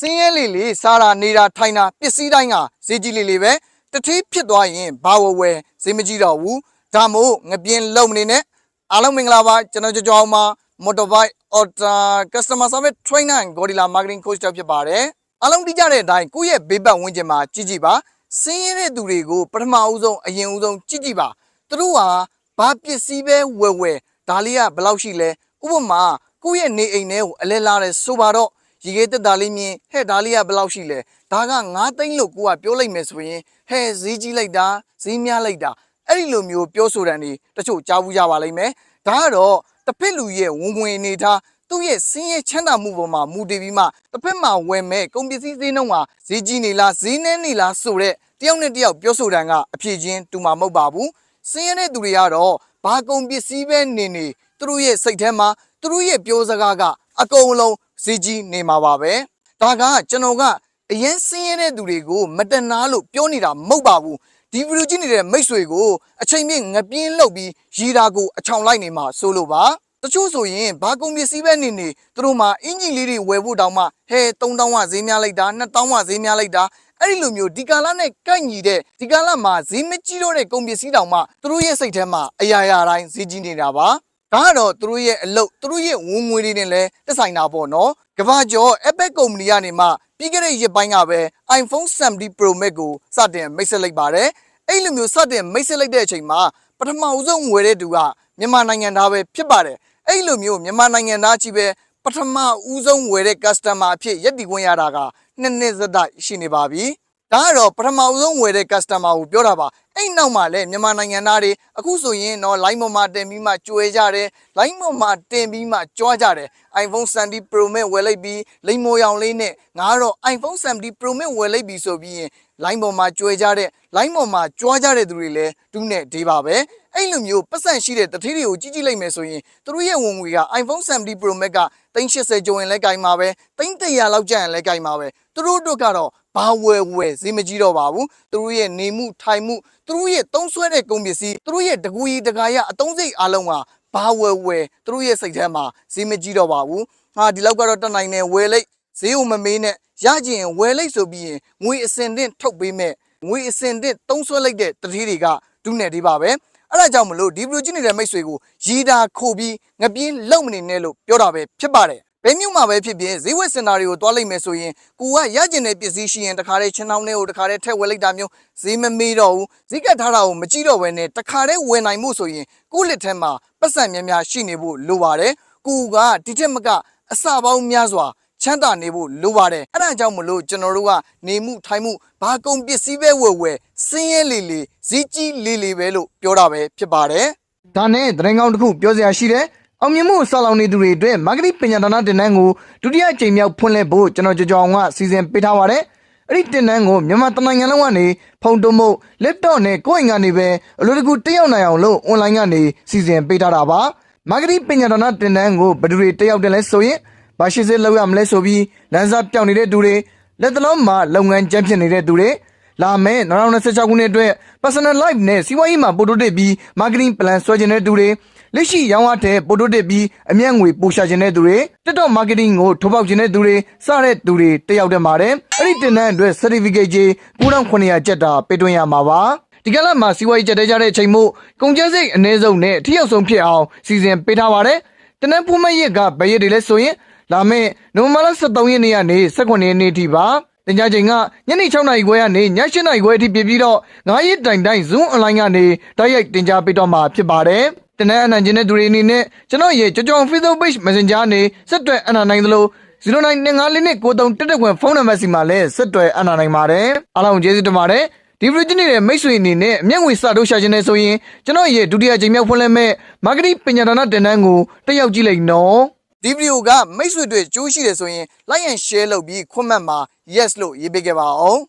စင်းရဲလေးလေးစားတာနေတာထိုင်တာပစ္စည်းတိုင်းကဈေးကြီးလေးလေးပဲတတိဖြစ်သွားရင်ဘာဝဝယ်ဈေးမကြီးတော့ဘူးဒါမို့ငပြင်းလုံမနေနဲ့အားလုံးမင်္ဂလာပါကျွန်တော်ကြောကြောင်းမှာ motorbike auto customer service trainer and gorilla marketing coach တောက်ဖြစ်ပါတယ်အားလုံးသိကြတဲ့အတိုင်းကိုယ့်ရဲ့ဘေးပတ်ဝန်းကျင်မှာကြည့်ကြည့်ပါစင်းရဲတဲ့သူတွေကိုပထမဦးဆုံးအရင်ဦးဆုံးကြည့်ကြည့်ပါသူတို့ဟာဘာပစ္စည်းပဲဝယ်ဝယ်ဒါလေးကဘယ်လောက်ရှိလဲဥပမာကိုယ့်ရဲ့နေအိမ်ထဲကိုအလဲလာတယ်ဆိုပါတော့ ရေခဲတက်တာလေးမြင်ဟဲ့ဒါလေးကဘယ်လောက်ရှိလဲဒါက9သိန်းလို့ကိုကပြောလိုက်မယ်ဆိုရင်ဟဲ့ဈေးကြီးလိုက်တာဈေးများလိုက်တာအဲ့ဒီလိုမျိုးပြောဆိုတဲ့နေတချို့ကြားဘူးကြပါလိမ့်မယ်ဒါကတော့တစ်ဖက်လူရဲ့ဝင်ဝင်အနေထားသူ့ရဲ့စင်းရဲချမ်းသာမှုပေါ်မှာမူတည်ပြီးမှတစ်ဖက်မှာဝယ်မဲ့ကုန်ပစ္စည်းဈေးနှုန်းကဈေးကြီးနေလားဈေးနှဲနေလားဆိုတဲ့တယောက်နဲ့တယောက်ပြောဆိုတဲ့ကအဖြစ်ချင်းတူမှာမဟုတ်ပါဘူးစင်းရဲတဲ့သူတွေကတော့ဘာကုန်ပစ္စည်းပဲနေနေသူတို့ရဲ့စိတ်ထဲမှာသူတို့ရဲ့ပြောစကားက အကုန်လုံးဈေးကြီးနေမှာပါပဲဒါကကျွန်တော်ကအရင်စင်းရဲတဲ့သူတွေကိုမတနာလို့ပြောနေတာမဟုတ်ပါဘူးဒီဗီဒီယိုကြည့်နေတဲ့မိတ်ဆွေကိုအချိန်ပြည့်ငပြင်းလောက်ပြီးရီတာကိုအချောင်လိုက်နေမှာဆိုလို့ပါတချို့ဆိုရင်ဘာကုန်ပစ္စည်းပဲနေနေသူတို့မှာအင်ဂျီလေးတွေဝယ်ဖို့တောင်မှဟဲ3000ဝဈေးများလိုက်တာ2000ဝဈေးများလိုက်တာအဲ့ဒီလိုမျိုးဒီကာလနဲ့ကိုက်ညီတဲ့ဒီကာလမှာဈေးမကြီးတော့တဲ့ကုန်ပစ္စည်းတောင်မှသူတို့ရဲ့စိတ်ထဲမှာအရာရာတိုင်းဈေးကြီးနေတာပါ ဒါကတော့သူတို့ရဲ့အလုပ်သူတို့ရဲ့ဝင်ငွေတွေနဲ့လည်းသက်ဆိုင်တာပေါ့နော်ကမ္ဘာကျော် Apple ကုမ္ပဏီကနေမှပြီးခဲ့တဲ့ရက်ပိုင်းကပဲ iPhone 70 Pro Max ကိုစတင်မိတ်ဆက်လိုက်ပါတယ်အဲ့လိုမျိုးစတင်မိတ်ဆက်လိုက်တဲ့အချိန်မှာပထမဦးဆုံးဝယ်တဲ့သူကမြန်မာနိုင်ငံသားပဲဖြစ်ပါတယ်အဲ့လိုမျိုးမြန်မာနိုင်ငံသားကြီးပဲပထမဦးဆုံးဝယ်တဲ့ customer အဖြစ်ရက်တည်ခွင့်ရတာကနှစ်နှစ်သက်သက်ရှိနေပါပြီ ဒါကတော့ပထမဦးဆုံးဝယ်တဲ့ customer ကိုပြောတာပါအဲ့နောက်မှာလည်းမြန်မာနိုင်ငံသားတွေအခုဆိုရင်တော့ line ပေါ်မှာတင်ပြီးမှကြွေကြတယ် line ပေါ်မှာတင်ပြီးမှကြွားကြတယ် iPhone 70 Pro Max ဝယ်လိုက်ပြီးလိမ်မိုရောင်လေးနဲ့ငါကတော့ iPhone 70 Pro Max ဝယ်လိုက်ပြီးဆိုပြီးရင် line ပေါ်မှာကြွေကြတဲ့ line ပေါ်မှာကြွားကြတဲ့သူတွေလည်းတူးနဲ့ဒေးပါပဲအဲ့လိုမျိုးပတ်စံရှိတဲ့တတိတွေကိုကြည့်ကြည့်လိုက်မယ်ဆိုရင်သူတို့ရဲ့ဝင်ငွေက iPhone 70 Pro Max က380ကျော်ရင်လည်းကြိုင်မှာပဲ300လောက်ကျရင်လည်းကြိုင်မှာပဲသူတို့တို့ကတော့ ဘာဝယ်ဝယ်ဈေးမကြီးတော့ပါဘူးသူတို့ရဲ့နေမှုထိုင်မှုသူတို့ရဲ့သုံးဆွဲတဲ့ကုန်ပစ္စည်းသူတို့ရဲ့တကူကြီးတကာရအတုံးစိတ်အလုံးကဘာဝယ်ဝယ်သူတို့ရဲ့စိတ်ထဲမှာဈေးမကြီးတော့ပါဘူးဟာဒီလောက်ကတော့တက်နိုင်နေဝယ်လိုက်ဈေးကိုမမေးနဲ့ရကြရင်ဝယ်လိုက်ဆိုပြီးရင်ငွေအစင်တင့်ထုတ်ပေးမဲ့ငွေအစင်တင့်သုံးဆွဲလိုက်တဲ့တတိတွေကဒုနဲ့ဒီပါပဲအဲ့ဒါကြောင့်မလို့ဒီဗီဒီယိုကြည့်နေတဲ့မိတ်ဆွေကိုရီတာခိုးပြီးငပြင်းလုံမနေနဲ့လို့ပြောတာပဲဖြစ်ပါတယ် ဘယ်မြို့မှာပဲဖြစ်ဖြစ်ဈေးဝယ်စင်တာတွေကိုတွားလိုက်မယ်ဆိုရင်ကိုကရကျင်တဲ့ပစ္စည်းရှိရင်တခါတည်းချင်းနှောင်းထဲကိုတခါတည်းထည့်ဝယ်လိုက်တာမျိုးဈေးမမေးတော့ဘူးဈေးကတ်ထားတာကိုမကြည့်တော့ဘဲနဲ့တခါတည်းဝယ်နိုင်မှုဆိုရင်ကိုယ့်လက်ထဲမှာပတ်စံများများရှိနေဖို့လိုပါတယ်ကိုကဒီထက်မကအစပေါင်းများစွာချမ်းသာနေဖို့လိုပါတယ်အဲ့ဒါကြောင့်မလို့ကျွန်တော်တို့ကနေမှုထိုင်မှုဘာကုန်ပစ္စည်းပဲဝယ်ဝယ်စင်းရဲလေလေဈေးကြီးလေလေပဲလို့ပြောတာပဲဖြစ်ပါတယ်ဒါနဲ့သတင်းကောင်းတစ်ခုပြောစရာရှိတယ် အောင်မြင်မှုဆောက်လောင်နေသူတွေအတွက်မာကတိပညာဒါနတင်နန်းကိုဒုတိယကြိမ်မြောက်ဖွင့်လှစ်ဖို့ကျွန်တော်ကြော်ကြောင်ကစီစဉ်ပေးထားပါတယ်အဲ့ဒီတင်နန်းကိုမြန်မာတနိုင်ငံလုံးကနေဖုန်းတုံးမှု laptop နဲ့ကိုယ့်အိမ်ကနေပဲအလိုတကူတက်ရောက်နိုင်အောင်လို့ online ကနေစီစဉ်ပေးထားတာပါမာကတိပညာဒါနတင်နန်းကိုဘယ်သူတွေတက်ရောက်တယ်လဲဆိုရင်ဘာရှိစေလောက်ရမလဲဆိုပြီးလမ်းစာပြောင်းနေတဲ့သူတွေလက်တလုံးမှာလုပ်ငန်းကျန်းဖြစ်နေတဲ့သူတွေလာမယ့်2026ခုနှစ်အတွက် personal life နဲ့စီးပွားရေးမှာပို့ထုတ်ပြီး marketing plan ဆွဲကျင်တဲ့သူတွေ လက်ရှိရောင်းအားတဲ့ပို့ထုတ်ပြီးအမျက်ငွေပိုရှာကျင်တဲ့သူတွေ TikTok marketing ကိုထိုးပေါက်ကျင်တဲ့သူတွေစတဲ့သူတွေတက်ရောက်တဲ့ပါတယ်အဲ့ဒီတင်တဲ့အတွက် certificate ကြီး9900ကျပ်တာပေးသွင်းရမှာပါဒီကနေ့မှာစီးပွားရေးကြက်တဲကြတဲ့အချိန်မို့ကုန်ကျစရိတ်အနည်းဆုံးနဲ့အထီးရောက်ဆုံးဖြစ်အောင်စီစဉ်ပေးထားပါတယ်တနက်ဖို့မဲ့ရက်ကဘယ်ရက်တွေလဲဆိုရင်လာမယ့်နိုဝင်ဘာလ23ရက်နေ့ကနေ18ရက်နေ့အထိပါတင်ကြချိန်ကညနေ6နာရီခွဲကနေည7နာရီခွဲအထိပြပြီးတော့9ရက်တိုင်တိုင် Zoom online ကနေတိုက်ရိုက်တင်ကြပေးတော့မှာဖြစ်ပါတယ် တနက်အနံကျင်တဲ့သူတွေအနေနဲ့ကျွန်တော်ရဲ့ကြော်ကြော် Facebook page Messenger နဲ့ဆက်သွယ်အနံနိုင်သလို0925နဲ့ကိုတုံတက်တက်ခွန်ဖုန်းနံပါတ်စီမှာလည်းဆက်သွယ်အနံနိုင်ပါတယ်အားလုံးကျေးဇူးတင်ပါတယ်ဒီဗီဒီယိုနဲ့မိတ်ဆွေအနေနဲ့အမျက်ငွေစတော့ရှာခြင်းနဲ့ဆိုရင်ကျွန်တော်ရဲ့ဒုတိယကြိမ်မြောက်ဖွင့်လှစ်မဲ့မာကတိပညာဒါနတင်နန်းကိုတက်ရောက်ကြည့်လိုက်နော်ဒီဗီဒီယိုကမိတ်ဆွေတွေကြိုးရှိတယ်ဆိုရင် like and share လုပ်ပြီး comment မှာ yes လို့ရေးပေးခဲ့ပါအောင်